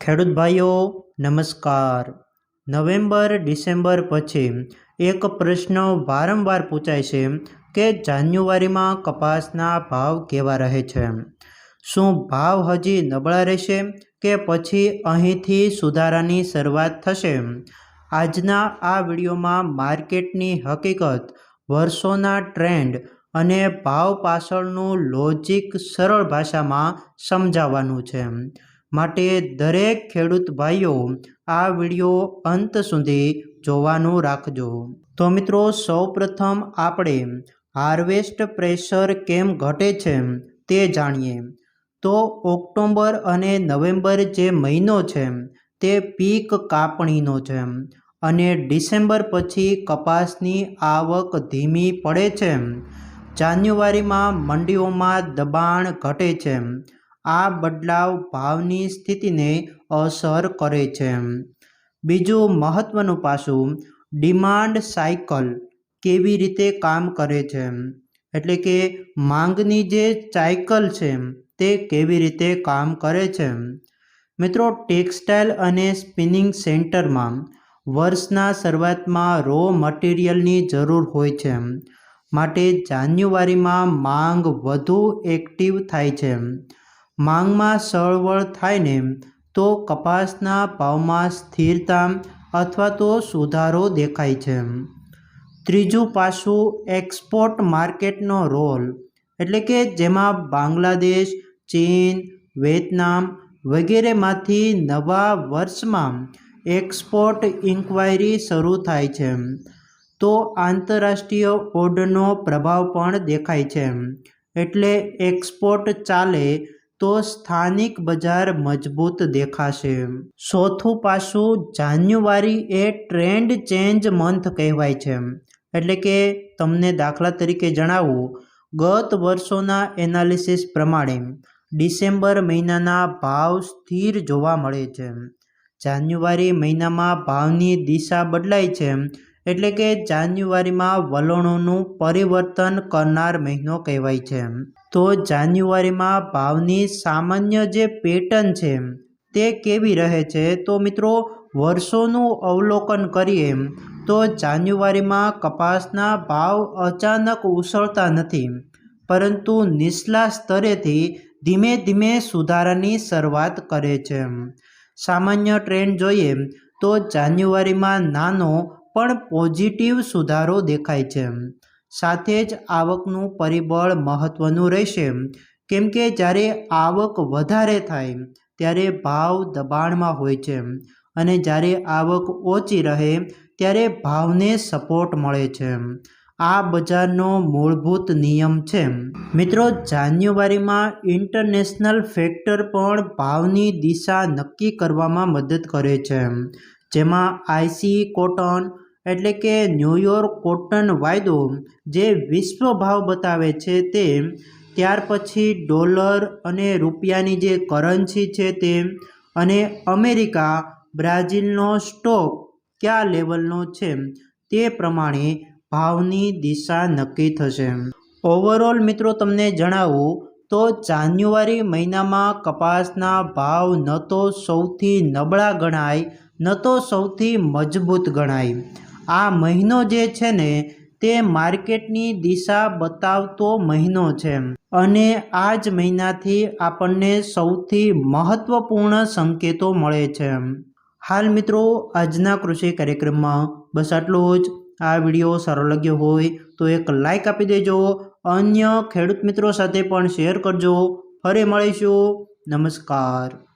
ખેડૂત ભાઈઓ, નમસ્કાર. નવેમ્બર, ડિસેમ્બર પછી એક પ્રશ્ન વારંવાર પૂછાય છે કે જાન્યુઆરીમાં કપાસના ભાવ કેવા રહે છે? શું ભાવ હજી નબળા રહેશે કે પછી અહીંથી સુધારાની શરૂઆત થશે? આજના આ વિડીયોમાં માર્કેટની હકીકત, વર્ષોના ટ્રેન્ડ અને ભાવ પાછળનું લોજિક સરળ ભાષામાં સમજાવવાનું છે. માટે દરેક ખેડૂત ભાઈઓ આ વીડિયો અંત સુધી જોવાનું રાખજો. તો મિત્રો, સૌપ્રથમ આપણે હાર્વેસ્ટ પ્રેશર કેમ ઘટે છે તે જાણીએ. તો ઓક્ટોબર અને નવેમ્બર જે મહિનો છે તે પીક કાપણીનો છે અને ડિસેમ્બર પછી કપાસની આવક ધીમી પડે છે. જાન્યુઆરીમાં મંડીઓમાં દબાણ ઘટે છે. આ બદલાવ ભાવની સ્થિતિને અસર કરે છે. બીજું મહત્ત્વનું પાસું, ડિમાન્ડ સાયકલ કેવી રીતે કામ કરે છે? એટલે કે માંગની જે સાયકલ છે, તે કેવી રીતે કામ કરે છે? મિત્રો, ટેક્સટાઇલ અને સ્પિનિંગ સેન્ટરમાં વર્ષના શરૂઆતમાં રો મટીરિયલની જરૂર હોય છે. માટે જાન્યુઆરીમાં માંગ વધુ એક્ટિવ થાય છે. માંગમાં સળવળ થાય ને તો કપાસના ભાવમાં સ્થિરતા અથવા તો સુધારો દેખાય છે. ત્રીજું પાસું, એક્સપોર્ટ માર્કેટનો રોલ, એટલે કે જેમાં બાંગ્લાદેશ, ચીન, વિયેતનામ વગેરેમાંથી નવા વર્ષમાં એક્સપોર્ટ ઇન્ક્વાયરી શરૂ થાય છે. તો આંતરરાષ્ટ્રીય ઓર્ડરનો પ્રભાવ પણ દેખાય છે. એટલે એક્સપોર્ટ ચાલે તો સ્થાનિક બજાર મજબૂત દેખાશે. ચોથું પાસું જાન્યુઆરી એ ટ્રેન્ડ ચેન્જ મંથ કહેવાય છે. એટલે કે તમને દાખલા તરીકે જણાવું, ગત વર્ષોના એનાલિસિસ પ્રમાણે ડિસેમ્બર મહિનાના ભાવ સ્થિર જોવા મળે છે. જાન્યુઆરી મહિનામાં ભાવની દિશા બદલાય છે. એટલે કે જાન્યુઆરીમાં વલણોનું પરિવર્તન કરનાર મહિનો કહેવાય છે. તો જાન્યુઆરીમાં ભાવની સામાન્ય જે પેટર્ન છે, તે કેવી રહે છે? તો મિત્રો, વર્ષોનું અવલોકન કરીએ, તો જાન્યુઆરીમાં કપાસના ભાવ અચાનક ઉછળતા નથી, પરંતુ નીચલા સ્તરેથી ધીમે ધીમે સુધારાની શરૂઆત કરે છે. સામાન્ય ટ્રેન્ડ જોઈએ, તો જાન્યુઆરીમાં નાનો પણ પોઝિટિવ સુધારો દેખાય છે. સાથે જ આવકનું પરિબળ મહત્ત્વનું રહેશે. કેમ કે જ્યારે આવક વધારે થાય, ત્યારે ભાવ દબાણમાં હોય છે. અને જ્યારે આવક ઓછી રહે, ત્યારે ભાવને સપોર્ટ મળે છે. આ બજારનો મૂળભૂત નિયમ છે. મિત્રો, જાન્યુઆરીમાં ઇન્ટરનેશનલ ફેક્ટર પણ ભાવની દિશા નક્કી કરવામાં મદદ કરે છે. જેમાં આઈસી, કોટન એટલે કે ન્યૂયોર્ક કોટન વાયદો જે વિશ્વ ભાવ બતાવે છે તે, ત્યાર પછી ડોલર અને રૂપિયાની જે કરન્સી છે તે અને અમેરિકા, બ્રાઝિલનો સ્ટોક કયા લેવલનો છે તે પ્રમાણે ભાવની દિશા નક્કી થશે. ઓવરઓલ મિત્રો તમને જણાવું તો જાન્યુઆરી મહિનામાં કપાસના ભાવ ન તો સૌથી નબળા ગણાય ન તો સૌથી મજબૂત ગણાય. આ મહિનો જે છે ને, તે માર્કેટની દિશા બતાવતો મહિનો છે. અને આ જ મહિનાથી આપણને સૌથી મહત્ત્વપૂર્ણ સંકેતો મળે છે. હાલ મિત્રો, આજના કૃષિ કાર્યક્રમમાં બસ આટલું જ. આ વીડિયો સારો લાગ્યો હોય તો એક લાઈક આપી દેજો. અન્ય ખેડૂત મિત્રો સાથે પણ શેર કરજો. ફરી મળીશું. નમસ્કાર.